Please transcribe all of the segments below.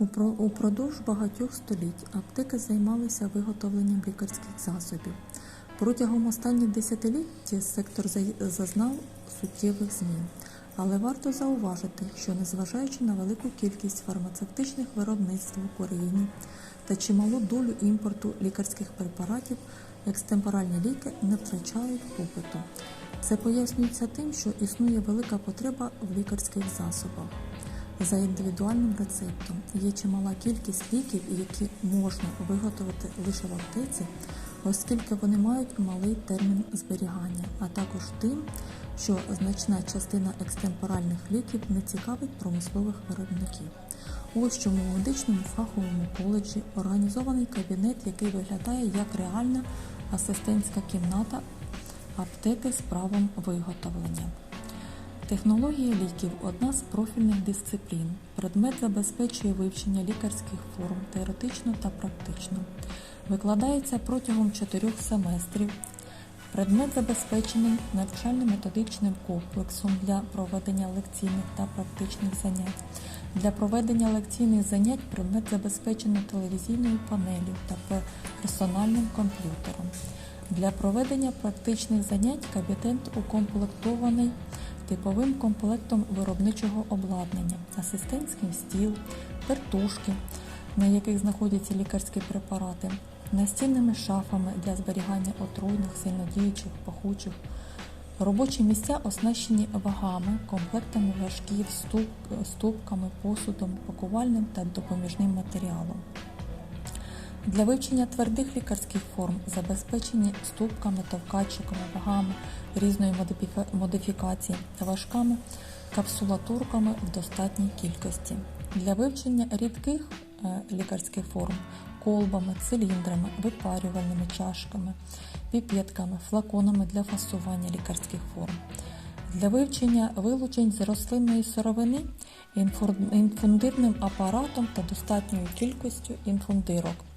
Упро- Упродовж багатьох століть аптеки займалися виготовленням лікарських засобів. Протягом останніх десятиліть сектор зазнав суттєвих змін. Але варто зауважити, що незважаючи на велику кількість фармацевтичних виробництв в Україні та чималу долю імпорту лікарських препаратів, екстемпоральні ліки не втрачають попиту. Це пояснюється тим, що існує велика потреба в лікарських засобах. За індивідуальним рецептом є чимала кількість ліків, які можна виготовити лише в аптеці, оскільки вони мають малий термін зберігання, а також тим, що значна частина екстемпоральних ліків не цікавить промислових виробників. Ось чому у медичному фаховому коледжі організований кабінет, який виглядає як реальна асистентська кімната аптеки з правом виготовлення. Технологія ліків одна з профільних дисциплін. Предмет забезпечує вивчення лікарських форм теоретично та практично. Викладається протягом чотирьох семестрів. Предмет забезпечений навчально-методичним комплексом для проведення лекційних та практичних занять. Для проведення лекційних занять предмет забезпечено телевізійною панелью та персональним комп'ютером. Для проведення практичних занять кабінет укомплектований типовим комплектом виробничого обладнання, асистентський стіл, вертушки, на яких знаходяться лікарські препарати, настінними шафами для зберігання отруйних, сильнодіючих, пахучих. Робочі місця оснащені вагами, комплектами важків, ступ- ступками, посудом, пакувальним та допоміжним матеріалом. Для вивчення твердих лікарських форм забезпечені ступками, товкачиками, вагами різної модифікації та важками капсулатурками в достатній кількості. Для вивчення рідких е, лікарських форм колбами, циліндрами, випарювальними чашками, піпетками, флаконами для фасування лікарських форм. Для вивчення вилучень з рослинної сировини інфундирним апаратом та достатньою кількістю інфундирок.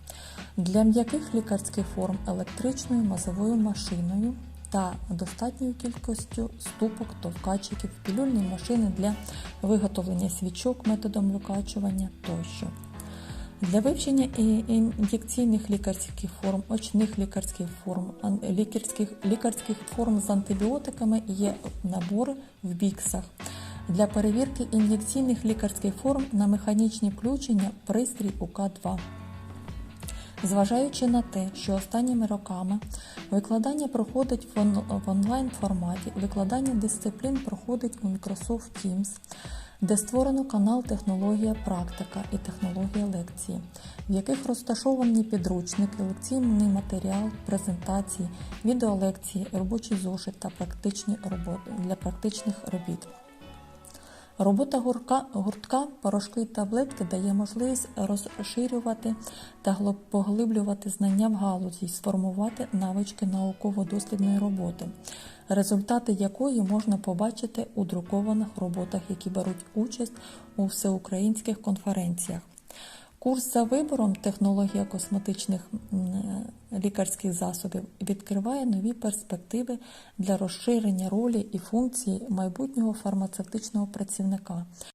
Для м'яких лікарських форм електричною мазовою машиною та достатньою кількістю ступок, товкачиків, пілюльні машини для виготовлення свічок методом викачування тощо. Для вивчення ін'єкційних лікарських форм, очних лікарських форм, лікарських, лікарських форм з антибіотиками є набори в біксах. Для перевірки ін'єкційних лікарських форм на механічні включення пристрій УК-2. Зважаючи на те, що останніми роками викладання проходить в, он- в онлайн форматі, викладання дисциплін проходить у Microsoft Teams, де створено канал Технологія практика і технологія лекції, в яких розташовані підручники, лекційний матеріал, презентації, відеолекції, робочий зошит та практичні роботи для практичних робіт. Робота гурка, гуртка порошки таблетки дає можливість розширювати та поглиблювати знання в галузі, і сформувати навички науково-дослідної роботи, результати якої можна побачити у друкованих роботах, які беруть участь у всеукраїнських конференціях. Курс за вибором технологія косметичних е, лікарських засобів відкриває нові перспективи для розширення ролі і функції майбутнього фармацевтичного працівника.